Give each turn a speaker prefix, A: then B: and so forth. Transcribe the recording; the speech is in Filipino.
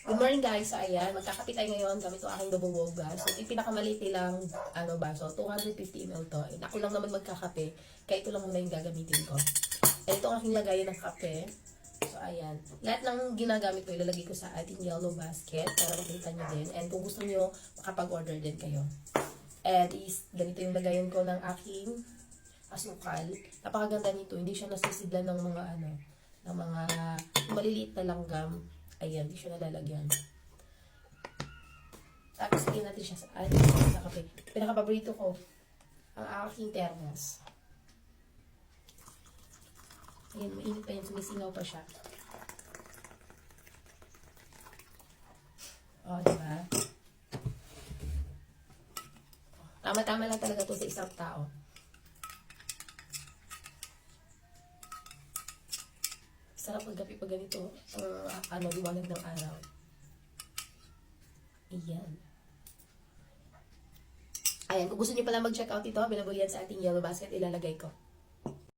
A: Good morning guys. So ayan, magkakape tayo ngayon gamit yung aking gas. So yung pinakamaliit nilang ano baso, 250 ml to. And ako lang naman magkakape, kaya ito lang muna yung gagamitin ko. And ito ang aking lagayan ng kape. So ayan, lahat ng ginagamit ko ilalagay ko sa ating yellow basket para makita nyo din. And kung gusto nyo, makapag-order din kayo. And is, ganito yung lagayan ko ng aking asukal. Napakaganda nito. Hindi siya nasisidlan ng mga ano, ng mga maliliit na langgam. Ayan, hindi siya nalalagyan. Tapos, lagyan natin siya sa, ay, sa kape. Pinakapaborito ko, ang aking thermos. Ayan, mainit pa yan. Sumisingaw pa siya. O, diba? Tama-tama lang talaga to sa isang tao. Sarap magkape pag ganito. Uh, ano, liwanag ng araw. Ayan. Ayan, kung gusto niyo pala mag-check out ito, available yan sa ating yellow basket, ilalagay ko.